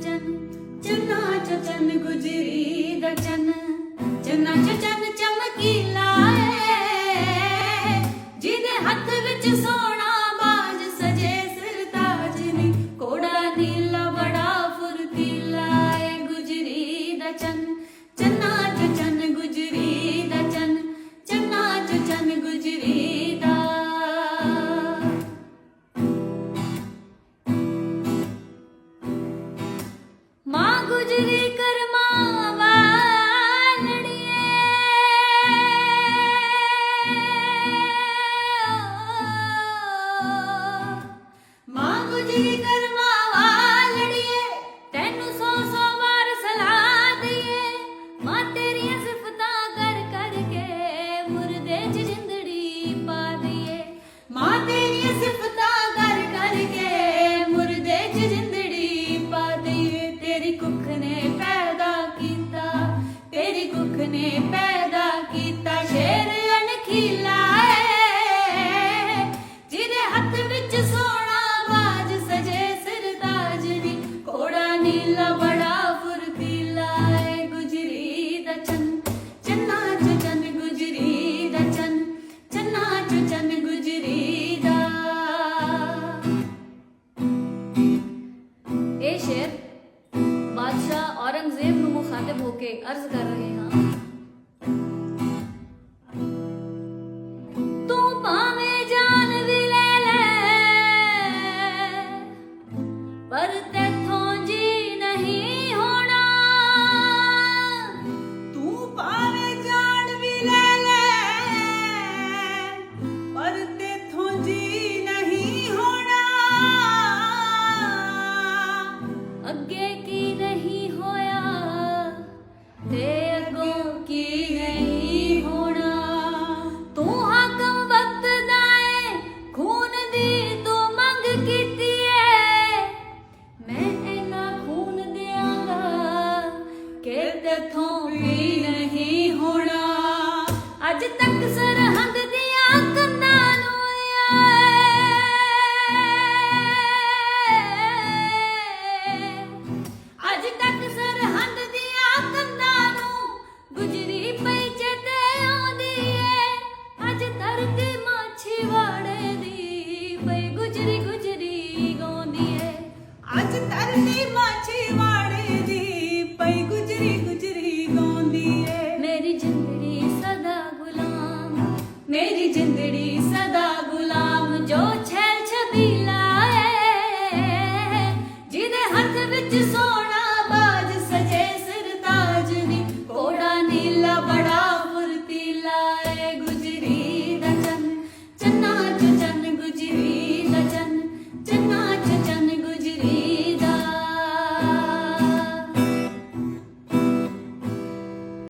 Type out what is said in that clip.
ਚਨ ਚੰਨਾ ਚਚਨ ਗੁਜਰੀ ਚਨ ਚੰਨਾ ਚਚਨ ਚਮਕੀਲਾ ਜਿਹਦੇ ਹੱਥ ਵਿੱਚ ਸੋਨਾ गुजरी nunca nem सुदेव प्रमुख ਹੋ ਕੇ ਅਰਜ਼ ਕਰ ਰਹੇ ਹਾਂ व्यर्थ